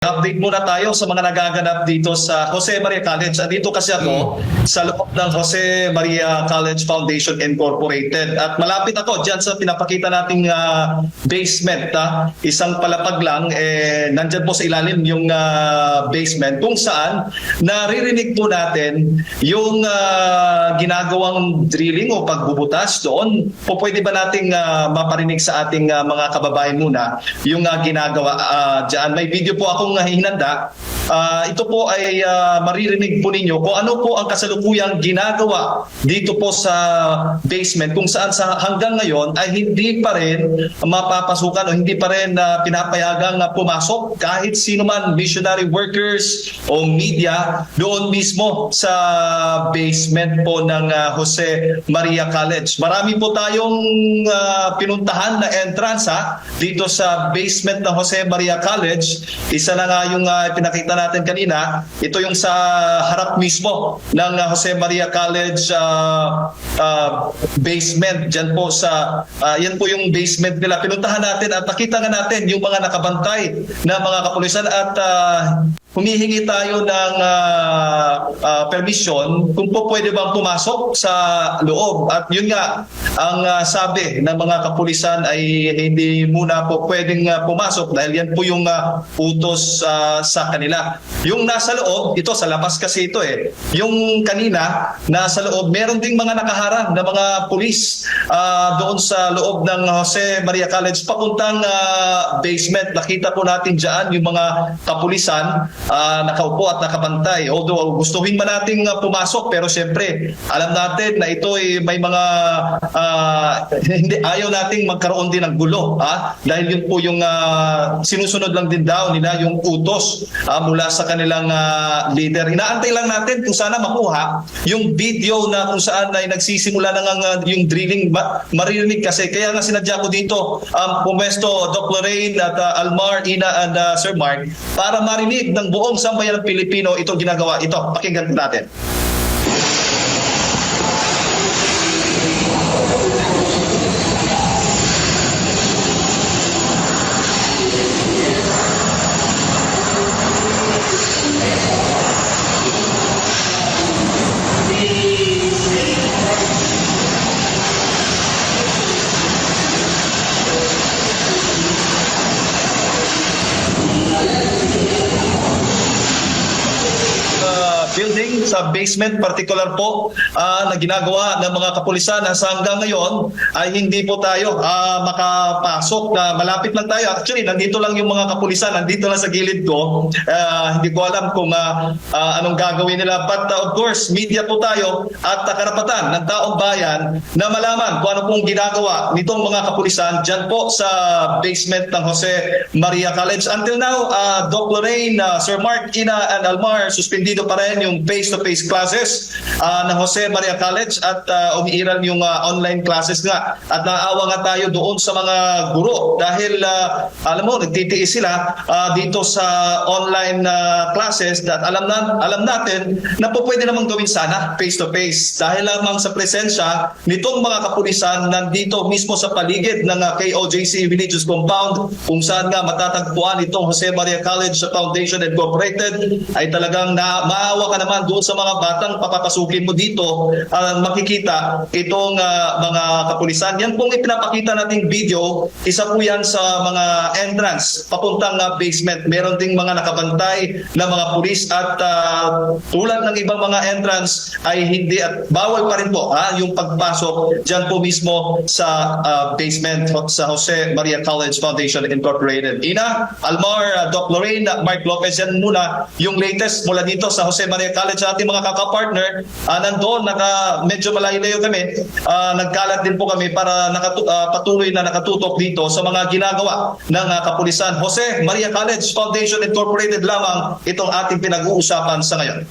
Update muna tayo sa mga nagaganap dito sa Jose Maria College. Andito kasi ako sa loob ng Jose Maria College Foundation Incorporated. At malapit ako dyan sa pinapakita nating ah, basement. ah. Isang palapag lang, eh, nandyan po sa ilalim yung ah, basement kung saan naririnig po natin yung ah, ginagawang drilling o pagbubutas doon. Po pwede ba nating ah, maparinig sa ating ah, mga kababayan muna yung ah, ginagawa ah, dyan. May video po akong ah, hinanda. Ah, ito po ay ah, maririnig po ninyo kung ano po ang kasalukuyang ginagawa dito po sa basement kung saan sa hanggang ngayon ay hindi pa rin mapapasukan o hindi pa rin ah, pinapayagang ah, pumasok kahit sino man missionary workers o media doon mismo sa basement po ng ah, Jose Maria College. Marami po tayong ah, pinuntahan na entrance ha, dito sa basement ng Jose Maria College. Isa na nga yung ah, pinakita natin kanina. Ito yung sa harap mismo ng ah, Jose Maria College ah, ah, basement. Diyan po sa, ah, yan po yung basement nila. Pinuntahan natin at nakita nga natin yung mga nakabantay na mga kapulisan at ah, humihingi tayo ng ah, ah, permission kung po pwede bang pumasok sa loob. At yun nga, ang ah, sabi ng mga kapulisan ay hindi muna po pwedeng ah, pumasok dahil yan po yung ah, utos ah, sa kanila. Yung nasa loob, ito sa labas kasi ito eh. Yung kanina, nasa loob, meron ding mga nakaharang na mga pulis ah, doon sa loob ng Jose Maria College papuntang ah, basement. Nakita po natin dyan yung mga kapulisan ah, nakaupo at nakabantay. Although gustuhin man nating ah, pumasok pero siyempre alam natin na ito ay may mga ah, hindi ayaw nating magkaroon din ng gulo ha? dahil yun po yung ah, sinusunod lang din daw nila yung utos ah, mula sa kanilang ah, leader. Inaantay lang natin kung sana makuha yung video na kung saan ay nagsisimula na nga nga yung drilling ma- maririnig kasi kaya nga sinadya ko dito um, pumesto Doc Lorraine at ah, Almar, Ina and ah, Sir Mark para marinig ng buong sambayan ng Pilipino itong ginagawa. Ito, pakinggan natin. Uh, building sa basement particular po ah, na ginagawa ng mga kapulisan na hanggang ngayon ay hindi po tayo ah, makapasok na malapit lang tayo. Actually nandito lang yung mga kapulisan nandito lang sa gilid ko. Ah, hindi ko alam kung ah, ah, anong gagawin nila. But ah, of course media po tayo at ah, karapatan ng taong bayan na malaman kung ano pong ginagawa nitong mga kapulisan dyan po sa basement ng Jose Maria College. Until now ah, Doc Lorraine, ah, Sir Mark, Ina and Almar suspendido pa rin yung face-to-face classes ah, ng Jose Maria College at ah, umiiral yung ah, online classes nga. At naawa nga tayo doon sa mga guro dahil ah, alam mo, nagtitiis sila ah, dito sa online ah, classes that alam na alam natin na po pwede namang gawin sana face-to-face dahil lamang sa presensya nitong mga kapulisan nandito mismo sa paligid ng ah, KOJC Religious Compound kung saan nga matatagpuan itong Jose Maria College Foundation Incorporated ay talagang na maawa ka naman doon sa mga batang papapasukin mo dito ah, makikita itong ah, mga kapulisan. Yan pong ipinapakita nating video, isa po yan sa mga entrance papuntang ah, basement. Meron ding mga nakabantay na mga pulis at ah, tulad ng ibang mga entrance ay hindi at bawal pa rin po ha, yung pagpasok dyan po mismo sa ah, basement sa Jose Maria College Foundation Incorporated. Ina, Almar, ah, Doc Lorraine, Mark Lopez, yan muna yung latest mula dito sa Jose Maria College sa ating mga kaka-partner. Ah, nandoon, naka, medyo malayo-layo kami. Ah, nagkalat din po kami para nakatu- ah, patuloy na nakatutok dito sa mga ginagawa ng ah, kapulisan. Jose Maria College Foundation Incorporated lamang itong ating pinag-uusapan sa ngayon.